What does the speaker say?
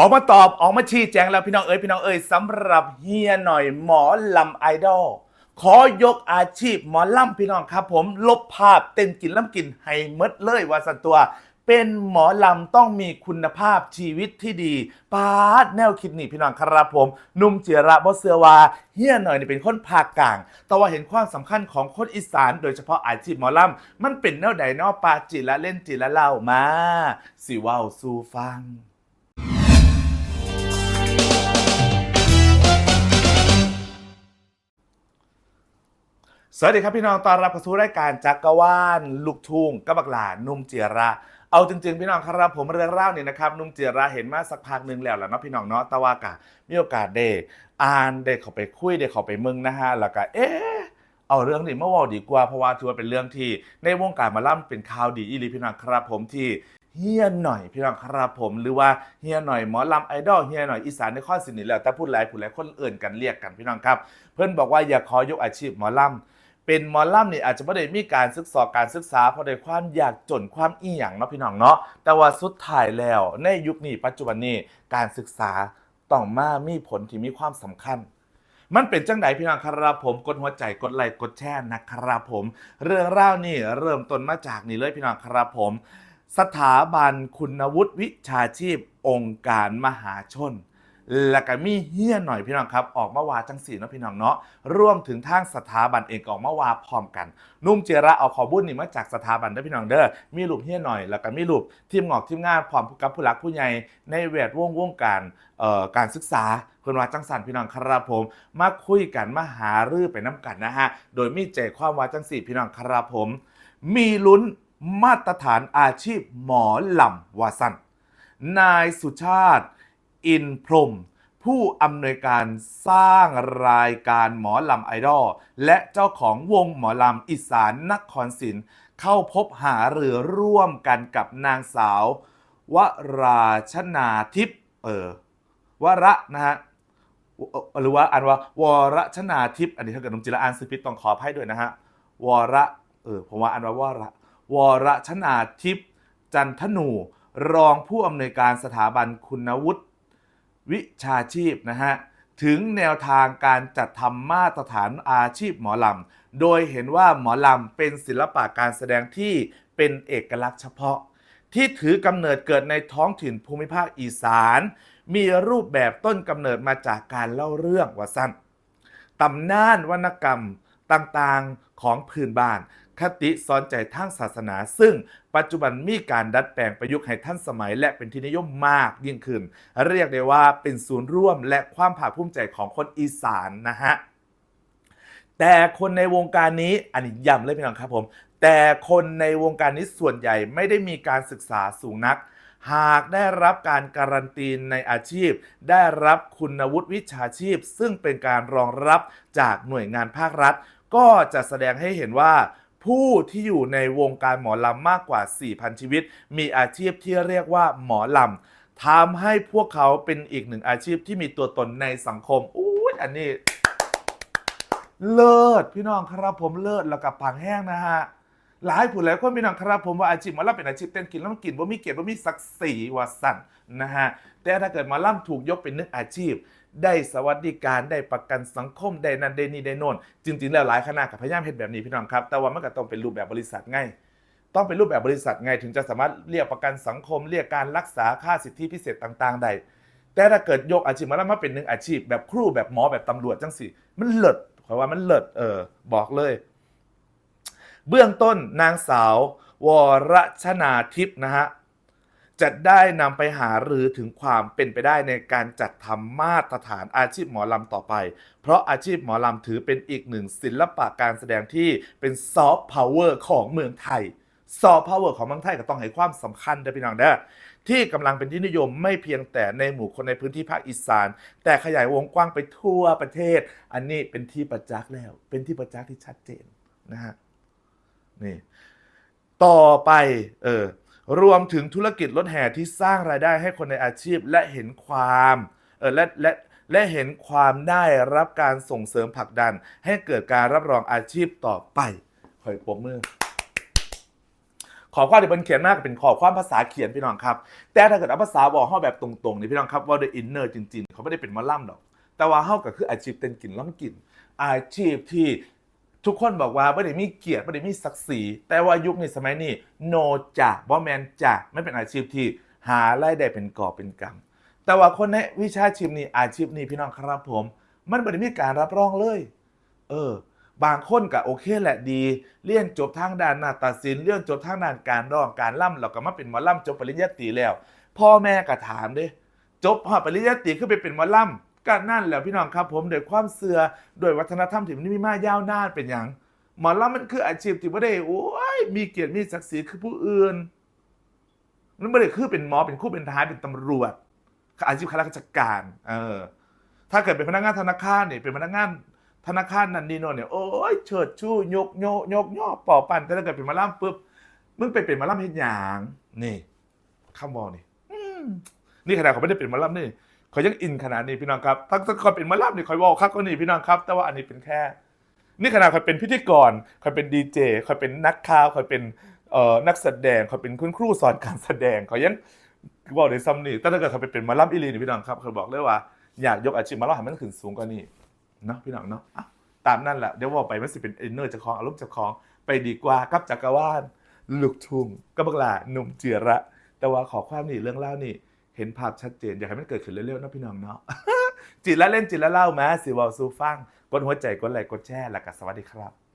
ออกมาตอบออกมาชี้แจงแล้วพี่น้องเอ๋ยพี่น้องเอ๋ยสำหรับเฮียหน่อยหมอลำไอดอลขอยกอาชีพหมอลำพี่น้องครับ ผมลบภาพเต้นกินล้ำกินให้มดเลยว่าสันตัว เป็นหมอลำต้องมีคุณภาพชีวิตที่ดีปาดแนวคิดนี่พี่น้องครับผมนุ่มเจีระบอเสือวาเฮียหน่อยนี่เป็นคนภาคกลาง แต่ว่าเห็นความสำคัญของคนอีสาน โดยเฉพาะอาชีพหมอลำมันเป็นแนวใดเนอปาจิละเล่นจิละเล่ามาสิเว้าสู่ฟัง สวัสดีครับพี่น้องต้อนรับเข้าสู่รายการจักรวาลลูกทุ่งกับบักหลานุ่มเจียระเอาจริงๆพี่น้องครับผมเรื่องเล่าเนี่ยนะครับนุ่มเจียระเห็นมาสักพักหนึ่งแล้วแหละเนาะพี่น้องเนาะต่ว่ากะมีโอกาสได้อ่านได้เข้าไปคุยได้เข้าไปมึงนะฮะแล้วก็เอ๊ะเอาเรื่องนี้เมื่อวานดีกว่าเพราะว่าถือว่าเป็นเรื่องที่ในวงการมาล่ำเป็นข่าวดีอีหลีพี่น้องครับผมที่เฮียหน่อยพี่น้องครับผมหรือว่าเฮียหน่อยหมอลำไอดอลเฮียหน่อยอีสานในข้อสินนี่แล้วแต่พูดหลายพูดหลายคนเอื่นกันเรียกกันพี่น้องครับ เพื่อนบอกว่าอย่าขอยกอาชีพหมอลำ เป็นมอลล่ำนี่อาจจะไม่ได้มีการศึกษาการศึกษาเพราะได้ความอยากจนความอีหยังเนาะพี่น้องเนาะแต่ว่าสุดท้ายแล้วในยุคนี้ปัจจุบันนี้การศึกษาต้องมามีผลที่มีความสำคัญ มันเป็นจังไดพี่น้องครับผมกดหัวใจกดไลค์กดแชร์นะครับผม เรื่องเล่านี่เริ่มต้นมาจากนี่เลยพี่น้องครับผม สถาบันคุณวุฒิวิชาชีพองค์การมหาชน แล้วก็มีเฮี้ยหน่อยพี่น้องครับ ออกมาวาจังสีเนาะพี่น้องเนาะร่วมถึงทางสถาบันเองก็ออกมาวาพร้อมกัน นุ่มเจระเอาขอบุญนี่มาจากสถาบันเด้อพี่น้องเด้อมีรูปเฮี้ยหน่อย แล้วก็มีรูปทีมงอกทีมงานพร้อมกับผู้หลักผู้ใหญ่ในแวดวงวงการเอ่อการศึกษาเพิ่นว่าจังสันพี่น้องครับผม มาคุยกันมาหารือไปน้ำกันนะฮะโดยมีใจความว่าจังสีพี่น้องครับผม มีลุ้นมาตรฐานอาชีพหมอลำวาสันนายสุชาติ อินพรม ผู้อำนวยการสร้างรายการหมอลำไอดอลและเจ้าของวงหมอลำอีสานนครศิลป์เข้าพบหาหรือร่วมกันกับนางสาว วราชนาทิพย์เออวระนะฮะหรือว่าอ่านว่าวรชนาทิพย์อันนี้ถ้าเกิดนมจิระอ่านสพิษต้องขออภัยด้วยนะฮะวระเออผมว่าอ่านว่าวระวรชนาทิพย์จันทนู รองผู้อำนวยการสถาบันคุณวุฒิ วิชาชีพนะฮะถึงแนวทางการจัดทำมาตรฐานอาชีพหมอลำ โดยเห็นว่าหมอลำเป็นศิลปะการแสดงที่เป็นเอกลักษณ์เฉพาะ ที่ถือกำเนิดเกิดในท้องถิ่นภูมิภาคอีสาน มีรูปแบบต้นกำเนิดมาจากการเล่าเรื่องว่าสั้นตำนานวรรณกรรมต่างๆของพื้นบ้านคติสอนใจทางศาสนา ซึ่งปัจจุบันมีการดัดแปลงประยุกต์ให้ท่านสมัย และเป็นที่นิยมมากยิ่งขึ้น เรียกได้ว่าเป็นศูนย์ร่วมและความภาคภูมิใจของคนอีสานนะฮะแต่คนในวงการนี้อันนี้ย้ำเลยพี่น้องครับผมแต่คนในวงการนี้ส่วนใหญ่ไม่ได้มีการศึกษาสูงนัก หากได้รับการการันตีในอาชีพ ได้รับคุณวุฒิวิชาชีพ ซึ่งเป็นการรองรับจากหน่วยงานภาครัฐ ก็จะแสดงให้เห็นว่า ผู้ที่อยู่ในวงการหมอลำมากกว่า 4,000 ชีวิต มีอาชีพที่เรียกว่าหมอลำทำให้พวกเขาเป็นอีกหนึ่งอาชีพที่มีตัวตนในสังคมอู้อันนี้ เลิศพี่น้องครับผมเลิศแล้วกับผังแห้งนะฮะ หลายผู้หลายคนพี่น้องครับผมว่าอาชีพหมาล่ำเป็นอาชีพเต้นกินแล้วมันกินว่ามีเกียรติว่ามีศักดิ์ศรีว่าสั่นนะฮะแต่ถ้าเกิดหมาล่ำถูกยกเป็นหนึกอาชีพ ได้สวัสดิการได้ประกันสังคมได้นั่นได้นี่ได้โน่นจริงๆแล้วหลายคณะกับพยายามเห็นแบบนี้พี่น้องครับ แต่ว่ามันก็ต้องเป็นรูปแบบบริษัทไงต้องเป็นรูปแบบบริษัทไงถึงจะสามารถเรียกประกันสังคม เรียกการรักษาค่าสิทธิพิเศษต่าง ๆ ได้แต่ถ้าเกิดยกอาชีพมาล่ำมาเป็นหนึ่งอาชีพ แบบครูแบบหมอแบบตำรวจจังสิมันเลิศเพราะว่ามันเลิศเออบอกเลย เบื้องต้นนางสาว วรชนาทิพย์นะฮะจะได้นำไปหารือถึงความเป็นไปได้ในการจัดทำมาตรฐานอาชีพหมอลำต่อไป เพราะอาชีพหมอลำถือเป็นอีกหนึ่งศิลปะการแสดงที่เป็นซอฟต์พาวเวอร์ของเมืองไทยซอฟต์พาวเวอร์ของเมืองไทยก็ต้องให้ความสำคัญนะพี่น้องเด้อที่กำลังเป็นที่นิยมไม่เพียงแต่ในหมู่คนในพื้นที่ภาคอีสาน แต่ขยายวงกว้างไปทั่วประเทศ อันนี้เป็นที่ประจักษ์แล้ว เป็นที่ประจักษ์ที่ชัดเจนนะฮะ นี่ต่อไปเออรวมถึงธุรกิจรถแห่ที่สร้างรายได้ให้คนในอาชีพและเห็นความเออและและและเห็นความได้รับการส่งเสริมผลักดัน ให้เกิดการรับรองอาชีพต่อไปคอยปรบมือ ขอความที่เป็นเขียนมากเป็นขอความภาษาเขียนพี่น้องครับ แต่ถ้าเกิดเอาภาษาบอกเฮาแบบตรงๆนี่พี่น้องครับว่าโดยอินเนอร์จริง ๆ เขาไม่ได้เป็นมอลำหรอก แต่ว่าเฮาก็คืออาชีพเต้นกินล้ำกิน อาชีพที่ ทุกคนบอกว่าไม่ได้มีเกียรติไม่ได้มีศักดิ์ศรีแต่ว่ายุคนี้สมัยนี้โนจ่าบ่แมนจ่าไม่เป็นอาชีพที่หารายได้เป็นกอบเป็นกำแต่ว่าคนในวิชาชีพนี้อาชีพนี้พี่น้องครับผม มันไม่ได้มีการรับรองเลย เออ บางคนก็โอเคแหละดีเรียนจบทางด้านนาฏศิลป์เรียนจบทางด้านการร้องการล่ำแล้วก็มาเป็นหมอล่ำจบปริญญาตรีแล้ว พ่อแม่ก็ถามเด้จบหอปริญญาตรีขึ้นไปเป็นหมอล่ำ ก็นั่นแหละพี่น้องครับผมโดยความเสื่อโดยวัฒนธรรมที่มันมีมายาวนานเป็นอย่างหมอล่ำมันคืออาชีพที่ไม่ได้โอ้ยมีเกียรติมีศักดิ์ศรีคือผู้อื่นมันไม่ได้คือเป็นหมอเป็นคู่เป็นทหารเป็นตำรวจอาชีพข้าราชการเออถ้าเกิดเป็นพนักงานธนาคารเนี่ยเป็นพนักงานธนาคารนันนีโนเนี่ยโอ้ยเฉิดชู้ยกโยกยกย่อป่อปันแต่ถ้าเกิดเป็นหมาล่ำปุ๊บมึงไปเป็นหมาล่ำเห็นอย่างนี่คำบอกนี่นี่ขนาดเขาไม่ได้เป็นหมาล่ำนี่ เขายังอินขนาดนี้พี่น้องครับถ้าถ้าเขาเป็นมาล่ำนี่คอยบอกครับก็นี่พี่น้องครับ แต่ว่าอันนี้เป็นแค่ นี่ขนาดเขาเป็นพิธีกรเขาเป็นดีเจเขาเป็นนักข่าวเขาเป็นเอ่อนักแสดงเขาเป็นคุณครูสอนการแสดงเขายังบอกในซัมนี่แต่ถ้าเกิดเขาไปเป็นมาล่ำอีหลีนี่พี่น้องครับเขาบอกเลยว่าอยากยกอาชีพมาล่ำให้มันขึ้นสูงกว่านี้เนาะพี่น้องเนาะตามนั่นแหละเดี๋ยวบอกไปมันสิเป็นอินเนอร์จะคองอารมณ์จะคองไปดีกว่ากับจักรวาลลูกทุ่งกับบักลาหนุ่มเจียระ แต่ว่าขอความนี่เรื่องเล่านี่ เห็นภาพชัดเจน อยากให้มันเกิดขึ้นเร็วๆนะพี่น้องเนาะจิตละเล่นจิตละเล่ามาสิวอลซูฟังกดหัวใจกดไลค์กดแชร์แล้วก็สวัสดีครับ